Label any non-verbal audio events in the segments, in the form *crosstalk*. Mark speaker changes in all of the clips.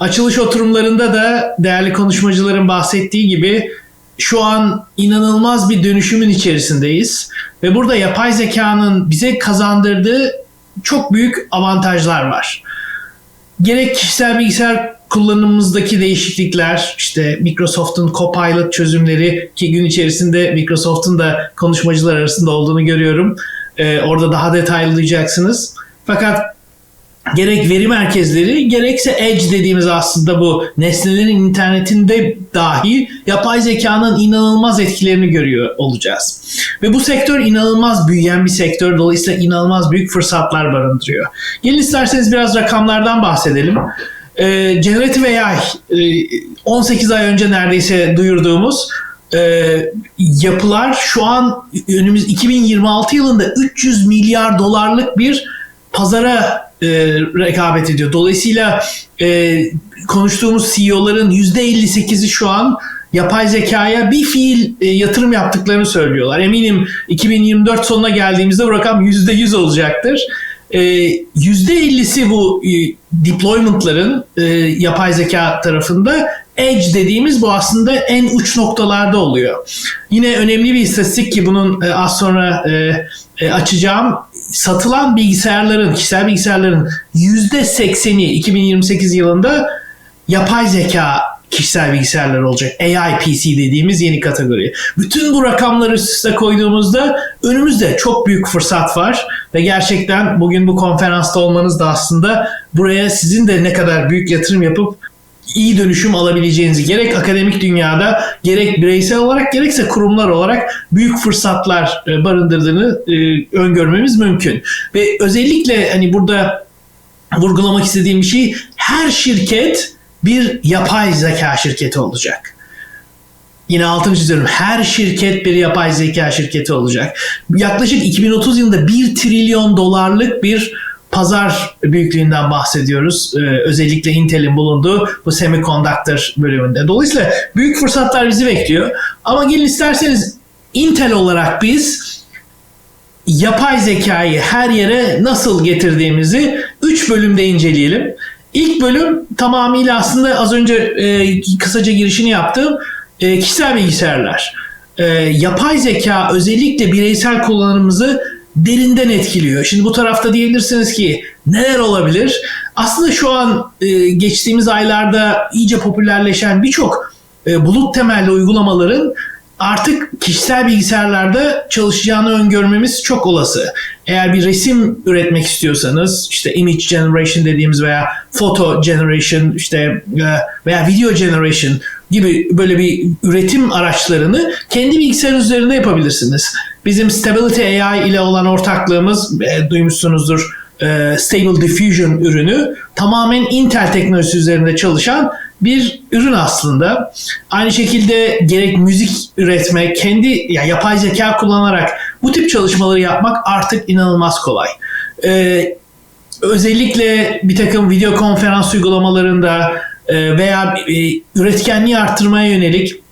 Speaker 1: Açılış oturumlarında da değerli konuşmacıların bahsettiği gibi şu an inanılmaz bir dönüşümün içerisindeyiz. Ve burada yapay zekanın bize kazandırdığı çok büyük avantajlar var. Gerek kişisel bilgisayar kullanımımızdaki değişiklikler, işte Microsoft'un Copilot çözümleri ki gün içerisinde Microsoft'un da konuşmacılar arasında olduğunu görüyorum. Ee, orada daha detaylı duyacaksınız. Fakat gerek veri merkezleri gerekse edge dediğimiz aslında bu nesnelerin internetinde dahi yapay zekanın inanılmaz etkilerini görüyor olacağız. Ve bu sektör inanılmaz büyüyen bir sektör. Dolayısıyla inanılmaz büyük fırsatlar barındırıyor. Gelin isterseniz biraz rakamlardan bahsedelim. Ee, Generative AI, e, 18 ay önce neredeyse duyurduğumuz e, yapılar şu an önümüz 2026 yılında 300 milyar dolarlık bir pazara e, rekabet ediyor. Dolayısıyla e, konuştuğumuz CEO'ların %58'i şu an yapay zekaya bir fiil e, yatırım yaptıklarını söylüyorlar. Eminim 2024 sonuna geldiğimizde bu rakam %100 olacaktır. E, %50'si bu e, deployment'ların e, yapay zeka tarafında edge dediğimiz bu aslında en uç noktalarda oluyor. Yine önemli bir istatistik ki bunun e, az sonra e, e, açacağım. Satılan bilgisayarların, kişisel bilgisayarların %80'i 2028 yılında yapay zeka kişisel bilgisayarlar olacak. AI PC dediğimiz yeni kategori. Bütün bu rakamları üst üste koyduğumuzda önümüzde çok büyük fırsat var ve gerçekten bugün bu konferansta olmanız da aslında buraya sizin de ne kadar büyük yatırım yapıp iyi dönüşüm alabileceğinizi gerek akademik dünyada gerek bireysel olarak gerekse kurumlar olarak büyük fırsatlar e, barındırdığını e, öngörmemiz mümkün. Ve özellikle hani burada vurgulamak istediğim bir şey her şirket bir yapay zeka şirketi olacak. Yine altını çiziyorum. Her şirket bir yapay zeka şirketi olacak. Yaklaşık 2030 yılında 1 trilyon dolarlık bir pazar büyüklüğünden bahsediyoruz. Ee, özellikle Intel'in bulunduğu bu semiconductor bölümünde. Dolayısıyla büyük fırsatlar bizi bekliyor. Ama gelin isterseniz Intel olarak biz yapay zekayı her yere nasıl getirdiğimizi 3 bölümde inceleyelim. İlk bölüm tamamıyla aslında az önce e, kısaca girişini yaptığım e, kişisel bilgisayarlar. E, yapay zeka özellikle bireysel kullanımımızı derinden etkiliyor. Şimdi bu tarafta diyebilirsiniz ki neler olabilir? Aslında şu an e, geçtiğimiz aylarda iyice popülerleşen birçok e, bulut temelli uygulamaların artık kişisel bilgisayarlarda çalışacağını öngörmemiz çok olası. Eğer bir resim üretmek istiyorsanız işte image generation dediğimiz veya photo generation işte e, veya video generation gibi böyle bir üretim araçlarını kendi bilgisayar üzerinde yapabilirsiniz. Bizim Stability AI ile olan ortaklığımız e, duymuşsunuzdur e, Stable Diffusion ürünü tamamen Intel teknolojisi üzerinde çalışan bir ürün aslında. Aynı şekilde gerek müzik üretmek, kendi ya yapay zeka kullanarak bu tip çalışmaları yapmak artık inanılmaz kolay. Ee, özellikle bir takım video konferans uygulamalarında e, veya e, üretkenliği arttırmaya yönelik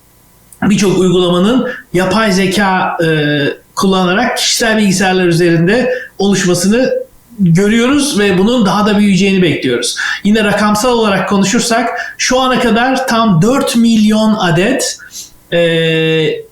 Speaker 1: birçok uygulamanın yapay zeka e, kullanarak kişisel bilgisayarlar üzerinde oluşmasını görüyoruz ve bunun daha da büyüyeceğini bekliyoruz. Yine rakamsal olarak konuşursak şu ana kadar tam 4 milyon adet e,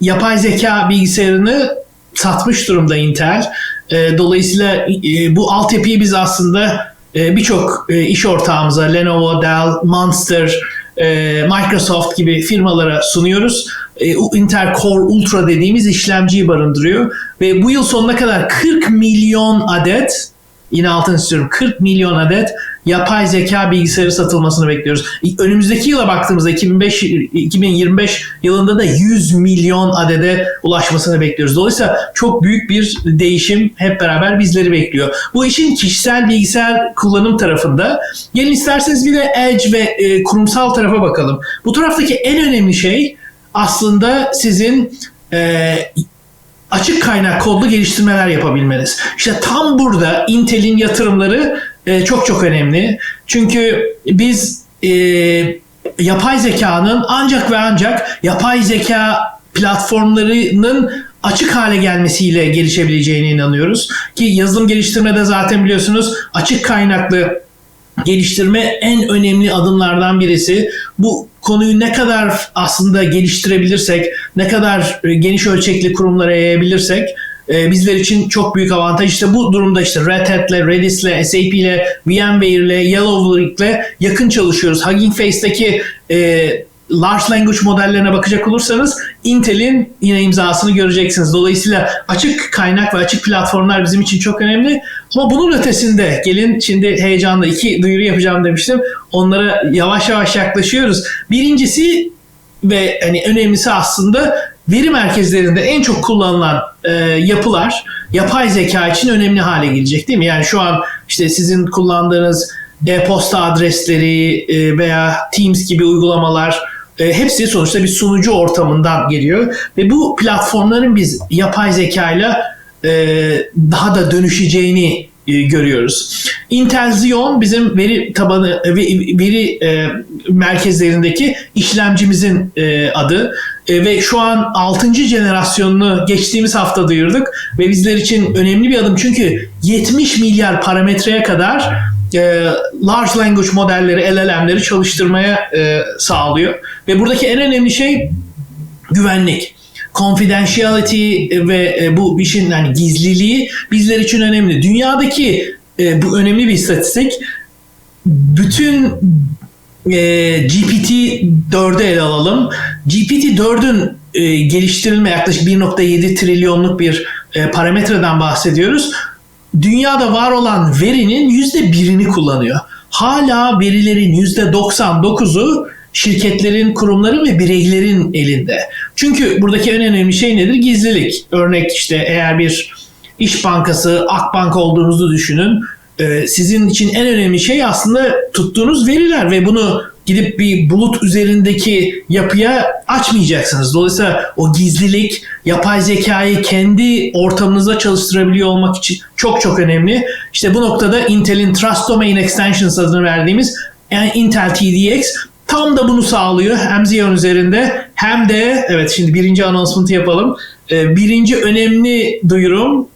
Speaker 1: yapay zeka bilgisayarını satmış durumda Intel. E, dolayısıyla e, bu altyapıyı biz aslında e, birçok e, iş ortağımıza Lenovo, Dell, Monster, e, Microsoft gibi firmalara sunuyoruz. E, Intel Core Ultra dediğimiz işlemciyi barındırıyor ve bu yıl sonuna kadar 40 milyon adet yine altını istiyorum 40 milyon adet yapay zeka bilgisayarı satılmasını bekliyoruz. Önümüzdeki yıla baktığımızda 2005 2025 yılında da 100 milyon adede ulaşmasını bekliyoruz. Dolayısıyla çok büyük bir değişim hep beraber bizleri bekliyor. Bu işin kişisel bilgisayar kullanım tarafında gelin isterseniz bir de edge ve e, kurumsal tarafa bakalım. Bu taraftaki en önemli şey aslında sizin e, açık kaynak kodlu geliştirmeler yapabilmeniz. İşte tam burada Intel'in yatırımları e, çok çok önemli. Çünkü biz e, yapay zekanın ancak ve ancak yapay zeka platformlarının açık hale gelmesiyle gelişebileceğine inanıyoruz. Ki yazılım geliştirmede zaten biliyorsunuz açık kaynaklı geliştirme en önemli adımlardan birisi. Bu konuyu ne kadar aslında geliştirebilirsek, ne kadar e, geniş ölçekli kurumlara yayabilirsek e, bizler için çok büyük avantaj. İşte bu durumda işte Red Hat'le, Redis'le, SAP'le, VMware'le, Yellowbrick'le yakın çalışıyoruz. Hugging Face'deki e, large language modellerine bakacak olursanız Intel'in yine imzasını göreceksiniz. Dolayısıyla açık kaynak ve açık platformlar bizim için çok önemli. Ama bunun ötesinde gelin şimdi heyecanla iki duyuru yapacağım demiştim. Onlara yavaş yavaş yaklaşıyoruz. Birincisi ve hani önemlisi aslında veri merkezlerinde en çok kullanılan e, yapılar yapay zeka için önemli hale gelecek değil mi? Yani şu an işte sizin kullandığınız e-posta adresleri e, veya Teams gibi uygulamalar e, hepsi sonuçta bir sunucu ortamından geliyor ve bu platformların biz yapay zekayla e, daha da dönüşeceğini görüyoruz. Intel Xeon bizim veri tabanı e, veri e, merkezlerindeki işlemcimizin e, adı e, ve şu an 6. jenerasyonunu geçtiğimiz hafta duyurduk ve bizler için önemli bir adım çünkü 70 milyar parametreye kadar e, large language modelleri, LLM'leri çalıştırmaya e, sağlıyor. Ve buradaki en önemli şey güvenlik. Confidentiality ve e, bu işin yani gizliliği bizler için önemli. Dünyadaki e, bu önemli bir istatistik. Bütün e, GPT-4'ü ele alalım. GPT-4'ün e, geliştirilme yaklaşık 1.7 trilyonluk bir e, parametreden bahsediyoruz dünyada var olan verinin yüzde birini kullanıyor. Hala verilerin yüzde 99'u şirketlerin, kurumların ve bireylerin elinde. Çünkü buradaki en önemli şey nedir? Gizlilik. Örnek işte eğer bir iş bankası, Akbank olduğunuzu düşünün. Ee, sizin için en önemli şey aslında tuttuğunuz veriler ve bunu gidip bir bulut üzerindeki yapıya açmayacaksınız. Dolayısıyla o gizlilik, yapay zekayı kendi ortamınızda çalıştırabiliyor olmak için çok çok önemli. İşte bu noktada Intel'in Trust Domain Extensions adını verdiğimiz yani Intel TDX tam da bunu sağlıyor. Hem Xeon üzerinde hem de evet şimdi birinci anonsument'ı yapalım. Ee, birinci önemli duyurum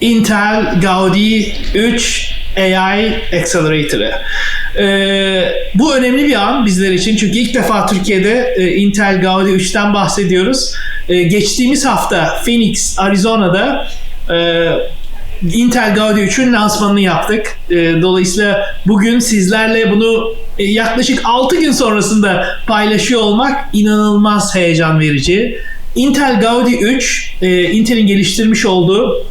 Speaker 1: Intel Gaudi 3 AI Accelerator'ı. Ee, bu önemli bir an bizler için çünkü ilk defa Türkiye'de e, Intel Gaudi 3'ten bahsediyoruz. E, geçtiğimiz hafta Phoenix, Arizona'da e, Intel Gaudi 3'ün lansmanını yaptık. E, dolayısıyla bugün sizlerle bunu e, yaklaşık 6 gün sonrasında paylaşıyor olmak inanılmaz heyecan verici. Intel Gaudi 3, e, Intel'in geliştirmiş olduğu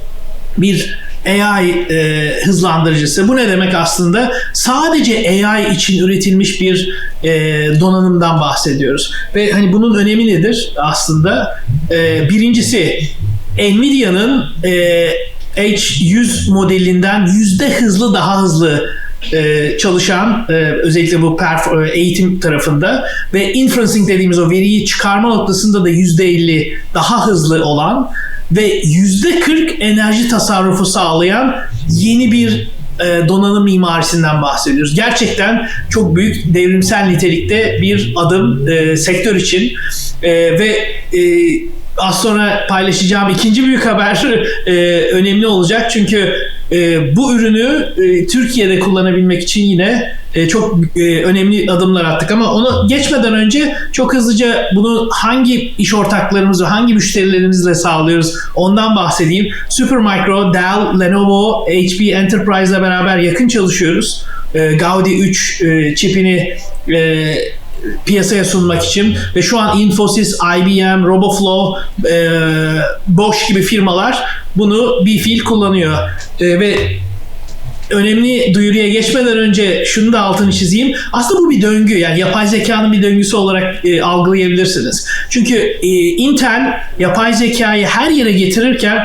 Speaker 1: bir AI e, hızlandırıcısı. Bu ne demek aslında? Sadece AI için üretilmiş bir e, donanımdan bahsediyoruz. Ve hani bunun önemi nedir aslında? E, birincisi Nvidia'nın e, H100 modelinden yüzde hızlı daha hızlı e, çalışan e, özellikle bu perf- e, eğitim tarafında ve inferencing dediğimiz o veriyi çıkarma noktasında da yüzde 50 daha hızlı olan ve yüzde 40 enerji tasarrufu sağlayan yeni bir e, donanım mimarisinden bahsediyoruz. Gerçekten çok büyük devrimsel nitelikte bir adım e, sektör için e, ve e, az sonra paylaşacağım ikinci büyük haber e, önemli olacak çünkü e, bu ürünü e, Türkiye'de kullanabilmek için yine e, çok e, önemli adımlar attık ama onu geçmeden önce çok hızlıca bunu hangi iş ortaklarımızla, hangi müşterilerimizle sağlıyoruz ondan bahsedeyim. Supermicro, Dell, Lenovo, HP Enterprise'la beraber yakın çalışıyoruz. E, Gaudi 3 e, çipini e, piyasaya sunmak için ve şu an Infosys, IBM, Roboflow, e, Bosch gibi firmalar bunu bir fiil kullanıyor. E, ve önemli duyuruya geçmeden önce şunu da altını çizeyim. Aslında bu bir döngü yani yapay zekanın bir döngüsü olarak e, algılayabilirsiniz. Çünkü e, Intel yapay zekayı her yere getirirken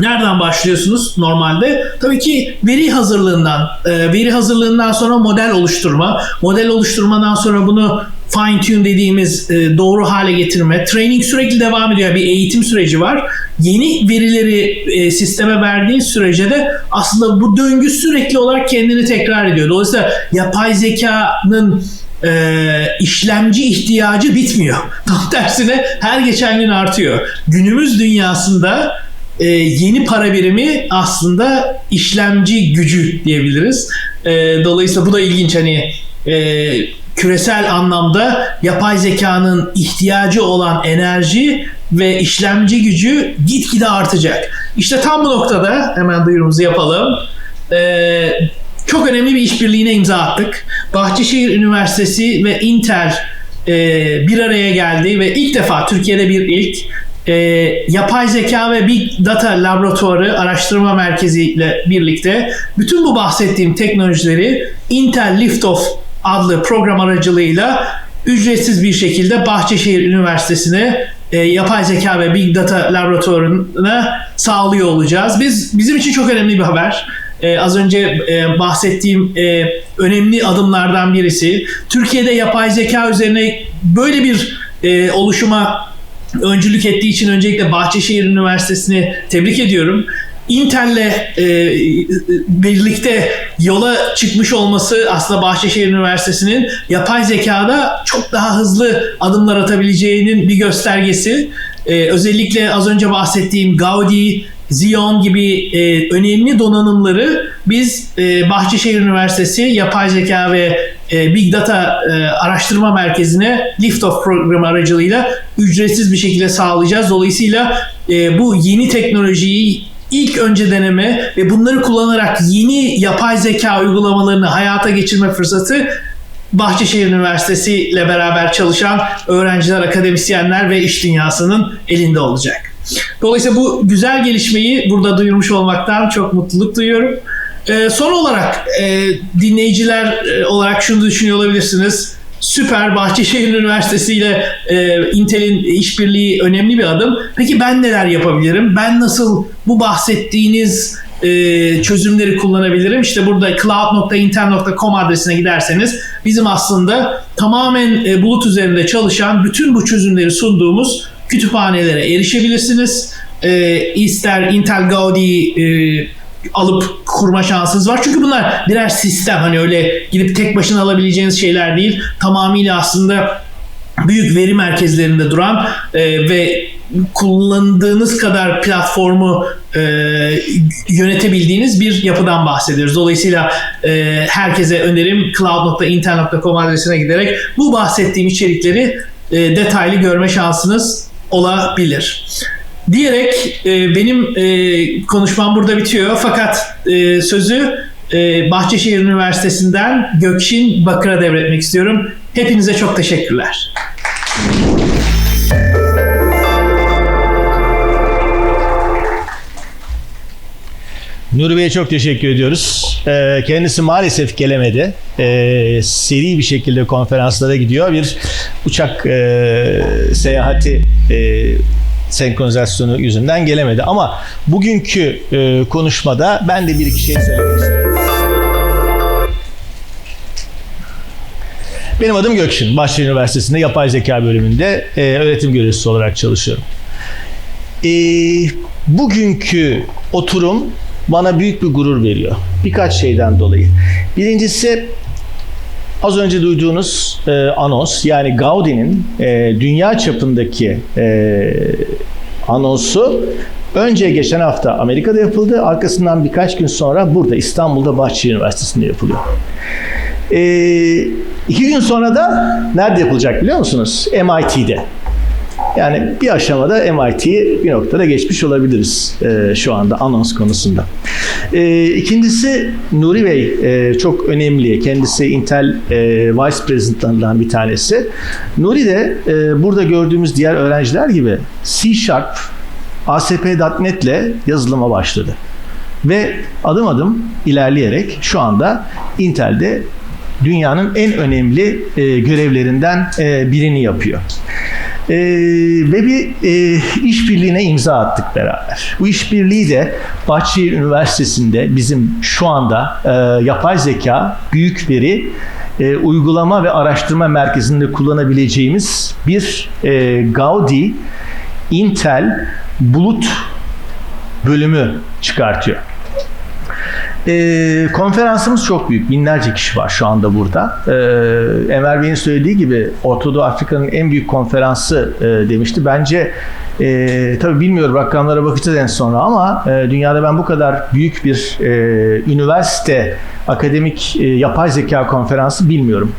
Speaker 1: Nereden başlıyorsunuz normalde? Tabii ki veri hazırlığından, e, veri hazırlığından sonra model oluşturma, model oluşturmadan sonra bunu fine tune dediğimiz e, doğru hale getirme, training sürekli devam ediyor. Bir eğitim süreci var. Yeni verileri e, sisteme verdiğin sürece de aslında bu döngü sürekli olarak kendini tekrar ediyor. Dolayısıyla yapay zekanın e, işlemci ihtiyacı bitmiyor. *laughs* Tam tersine her geçen gün artıyor. Günümüz dünyasında e, yeni para birimi aslında işlemci gücü diyebiliriz. E, dolayısıyla bu da ilginç hani e, küresel anlamda yapay zekanın ihtiyacı olan enerji ve işlemci gücü gitgide artacak. İşte tam bu noktada hemen duyurumuzu yapalım. Ee, çok önemli bir işbirliğine imza attık. Bahçeşehir Üniversitesi ve Intel e, bir araya geldi ve ilk defa Türkiye'de bir ilk e, yapay zeka ve big data laboratuvarı araştırma merkezi ile birlikte bütün bu bahsettiğim teknolojileri Intel Liftoff adlı program aracılığıyla ücretsiz bir şekilde Bahçeşehir Üniversitesi'ne e, yapay zeka ve big data laboratuvarına sağlıyor olacağız. Biz bizim için çok önemli bir haber. E, az önce e, bahsettiğim e, önemli adımlardan birisi. Türkiye'de yapay zeka üzerine böyle bir e, oluşuma öncülük ettiği için öncelikle Bahçeşehir Üniversitesi'ni tebrik ediyorum. Intel'le e, birlikte yola çıkmış olması aslında Bahçeşehir Üniversitesi'nin yapay zekada çok daha hızlı adımlar atabileceğinin bir göstergesi. E, özellikle az önce bahsettiğim Gaudi, Xeon gibi e, önemli donanımları biz e, Bahçeşehir Üniversitesi Yapay Zeka ve e, Big Data e, Araştırma Merkezi'ne Liftoff programı aracılığıyla ücretsiz bir şekilde sağlayacağız. Dolayısıyla e, bu yeni teknolojiyi ilk önce deneme ve bunları kullanarak yeni yapay zeka uygulamalarını hayata geçirme fırsatı Bahçeşehir Üniversitesi ile beraber çalışan öğrenciler, akademisyenler ve iş dünyasının elinde olacak. Dolayısıyla bu güzel gelişmeyi burada duyurmuş olmaktan çok mutluluk duyuyorum. Ee, son olarak e, dinleyiciler e, olarak şunu düşünüyor olabilirsiniz. Süper Bahçeşehir Üniversitesi ile e, Intel'in işbirliği önemli bir adım. Peki ben neler yapabilirim? Ben nasıl bu bahsettiğiniz e, çözümleri kullanabilirim? İşte burada cloud.intel.com adresine giderseniz bizim aslında tamamen e, bulut üzerinde çalışan bütün bu çözümleri sunduğumuz kütüphanelere erişebilirsiniz. E, ister Intel Gaudi e, alıp kurma şansınız var. Çünkü bunlar birer sistem. Hani öyle gidip tek başına alabileceğiniz şeyler değil. Tamamıyla aslında büyük veri merkezlerinde duran e, ve kullandığınız kadar platformu e, yönetebildiğiniz bir yapıdan bahsediyoruz. Dolayısıyla e, herkese önerim cloud.intel.com adresine giderek bu bahsettiğim içerikleri e, detaylı görme şansınız olabilir. Diyerek e, benim e, konuşmam burada bitiyor. Fakat e, sözü e, Bahçeşehir Üniversitesi'nden Gökşin Bakır'a devretmek istiyorum. Hepinize çok teşekkürler.
Speaker 2: Nuri Bey'e çok teşekkür ediyoruz. Ee, kendisi maalesef gelemedi. Ee, seri bir şekilde konferanslara gidiyor. Bir uçak e, seyahati e, senkronizasyonu yüzünden gelemedi. Ama bugünkü e, konuşmada ben de bir iki şey söylemek istiyorum. Benim adım Gökşin. Bahçeli Üniversitesi'nde yapay zeka bölümünde e, öğretim görevlisi olarak çalışıyorum. E, bugünkü oturum bana büyük bir gurur veriyor. Birkaç şeyden dolayı. Birincisi az önce duyduğunuz e, anons yani Gaudi'nin e, dünya çapındaki e, anonsu önce geçen hafta Amerika'da yapıldı. Arkasından birkaç gün sonra burada İstanbul'da Bahçeli Üniversitesi'nde yapılıyor. E, iki gün sonra da nerede yapılacak biliyor musunuz? MIT'de. Yani bir aşamada MIT'yi bir noktada geçmiş olabiliriz e, şu anda anons konusunda. E, ikincisi Nuri Bey e, çok önemli. Kendisi Intel e, Vice President'larından bir tanesi. Nuri de e, burada gördüğümüz diğer öğrenciler gibi C Sharp, ASP.NET ile yazılıma başladı. Ve adım adım ilerleyerek şu anda Intel'de dünyanın en önemli e, görevlerinden e, birini yapıyor. Ee, ve bir e, işbirliğine imza attık beraber. Bu işbirliği de Bahçeşehir Üniversitesi'nde bizim şu anda e, yapay zeka, büyük veri, e, uygulama ve araştırma merkezinde kullanabileceğimiz bir e, Gaudi Intel bulut bölümü çıkartıyor. Ee, konferansımız çok büyük. Binlerce kişi var şu anda burada. Ee, Enver Bey'in söylediği gibi Orta Doğu Afrika'nın en büyük konferansı e, demişti. Bence e, tabii bilmiyorum rakamlara bakacağız en sonra ama e, dünyada ben bu kadar büyük bir e, üniversite akademik e, yapay zeka konferansı bilmiyorum.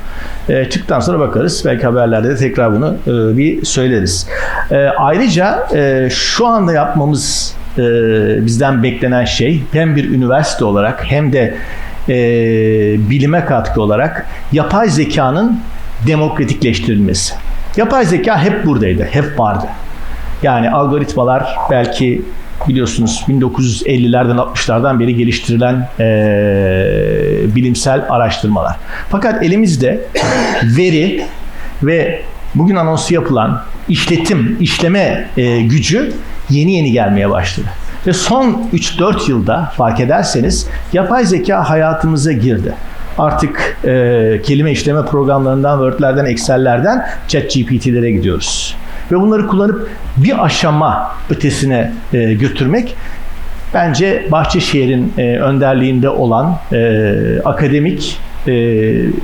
Speaker 2: E, çıktıktan sonra bakarız. Belki haberlerde de tekrar bunu e, bir söyleriz. E, ayrıca e, şu anda yapmamız e, bizden beklenen şey hem bir üniversite olarak hem de e, bilime katkı olarak yapay zekanın demokratikleştirilmesi. Yapay zeka hep buradaydı, hep vardı. Yani algoritmalar belki biliyorsunuz 1950'lerden 60'lardan beri geliştirilen e, bilimsel araştırmalar. Fakat elimizde veri ve bugün anonsu yapılan işletim, işleme e, gücü yeni yeni gelmeye başladı. Ve son 3-4 yılda fark ederseniz yapay zeka hayatımıza girdi. Artık e, kelime işleme programlarından, Word'lerden, Excel'lerden ChatGPT'lere gidiyoruz. Ve bunları kullanıp bir aşama ötesine e, götürmek bence Bahçeşehir'in e, önderliğinde olan e, akademik e,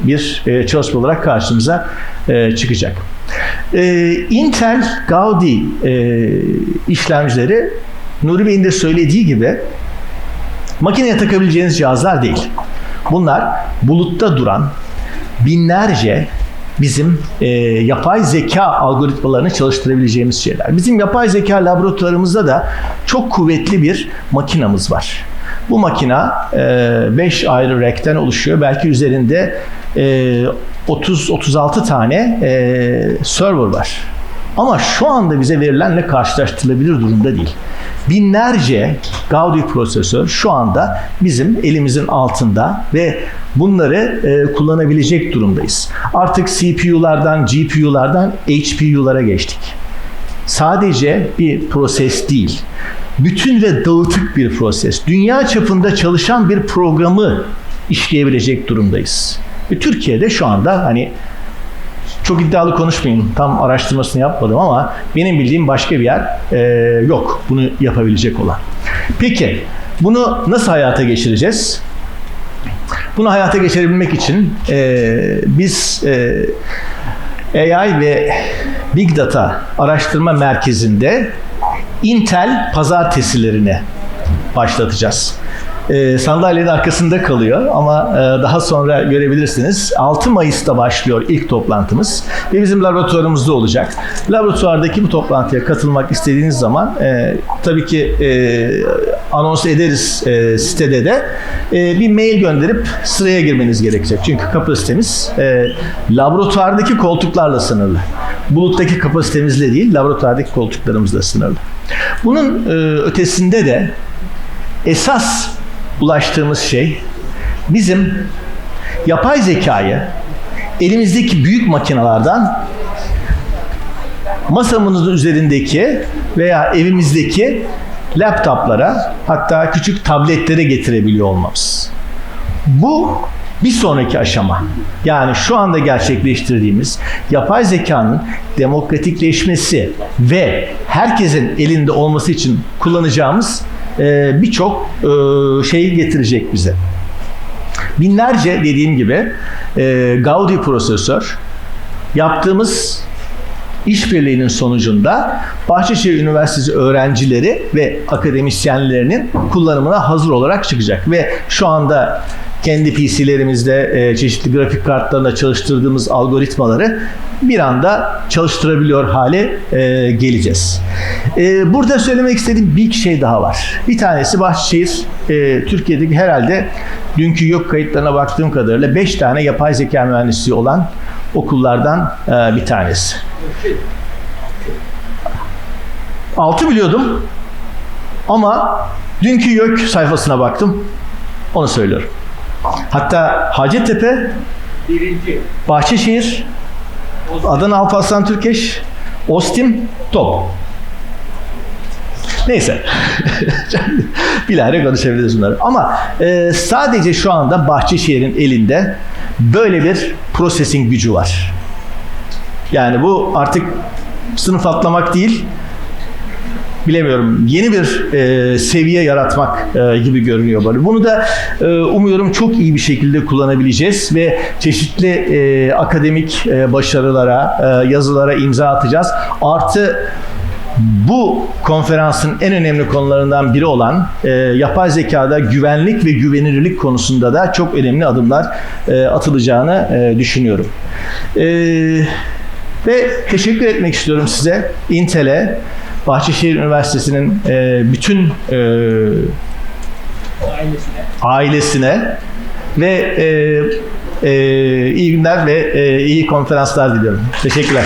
Speaker 2: bir e, çalışma olarak karşımıza e, çıkacak. E, Intel Gaudi e, işlemcileri Nuri Bey'in de söylediği gibi makineye takabileceğiniz cihazlar değil. Bunlar bulutta duran binlerce bizim e, yapay zeka algoritmalarını çalıştırabileceğimiz şeyler. Bizim yapay zeka laboratuvarımızda da çok kuvvetli bir makinamız var. Bu makina 5 e, ayrı rack'ten oluşuyor. Belki üzerinde e, 30-36 tane e, server var. Ama şu anda bize verilenle karşılaştırılabilir durumda değil. Binlerce Gaudi prosesör şu anda bizim elimizin altında ve bunları e, kullanabilecek durumdayız. Artık CPU'lardan, GPU'lardan HPU'lara geçtik. Sadece bir proses değil, bütün ve dağıtık bir proses. Dünya çapında çalışan bir programı işleyebilecek durumdayız. Türkiye'de şu anda hani çok iddialı konuşmayayım. Tam araştırmasını yapmadım ama benim bildiğim başka bir yer e, yok bunu yapabilecek olan. Peki bunu nasıl hayata geçireceğiz? Bunu hayata geçirebilmek için e, biz e, AI ve Big Data Araştırma Merkezi'nde Intel pazartesilerini başlatacağız e, sandalyenin arkasında kalıyor ama e, daha sonra görebilirsiniz. 6 Mayıs'ta başlıyor ilk toplantımız ve bizim laboratuvarımızda olacak. Laboratuvardaki bu toplantıya katılmak istediğiniz zaman e, tabii ki e, anons ederiz e, sitede de e, bir mail gönderip sıraya girmeniz gerekecek. Çünkü kapasitemiz e, laboratuvardaki koltuklarla sınırlı. Buluttaki kapasitemizle değil, laboratuvardaki koltuklarımızla sınırlı. Bunun e, ötesinde de esas ulaştığımız şey bizim yapay zekayı elimizdeki büyük makinalardan masamızın üzerindeki veya evimizdeki laptoplara hatta küçük tabletlere getirebiliyor olmamız. Bu bir sonraki aşama. Yani şu anda gerçekleştirdiğimiz yapay zekanın demokratikleşmesi ve herkesin elinde olması için kullanacağımız e, birçok e, şeyi getirecek bize. Binlerce dediğim gibi e, Gaudi prosesör yaptığımız işbirliğinin sonucunda Bahçeşehir Üniversitesi öğrencileri ve akademisyenlerinin kullanımına hazır olarak çıkacak ve şu anda kendi PC'lerimizde e, çeşitli grafik kartlarında çalıştırdığımız algoritmaları bir anda çalıştırabiliyor hale e, geleceğiz. E, burada söylemek istediğim bir şey daha var. Bir tanesi Bahçeşehir e, Türkiye'deki herhalde dünkü yok kayıtlarına baktığım kadarıyla 5 tane yapay zeka mühendisliği olan okullardan e, bir tanesi. Altı biliyordum ama dünkü YÖK sayfasına baktım. Onu söylüyorum. Hatta Hacettepe,
Speaker 3: Birinci.
Speaker 2: Bahçeşehir, Adana Alparslan Türkeş, Ostim, Top. Neyse. *laughs* Bilahare konuşabiliriz bunları. Ama e, sadece şu anda Bahçeşehir'in elinde böyle bir processing gücü var. Yani bu artık sınıf atlamak değil, bilemiyorum yeni bir e, seviye yaratmak e, gibi görünüyor böyle. Bunu da e, umuyorum çok iyi bir şekilde kullanabileceğiz ve çeşitli e, akademik e, başarılara, e, yazılara imza atacağız. Artı bu konferansın en önemli konularından biri olan e, yapay zekada güvenlik ve güvenilirlik konusunda da çok önemli adımlar e, atılacağını e, düşünüyorum. E, ve teşekkür etmek istiyorum size, Intel'e, Bahçeşehir Üniversitesi'nin e, bütün e, ailesine ve e, e, iyi günler ve e, iyi konferanslar diliyorum. Teşekkürler.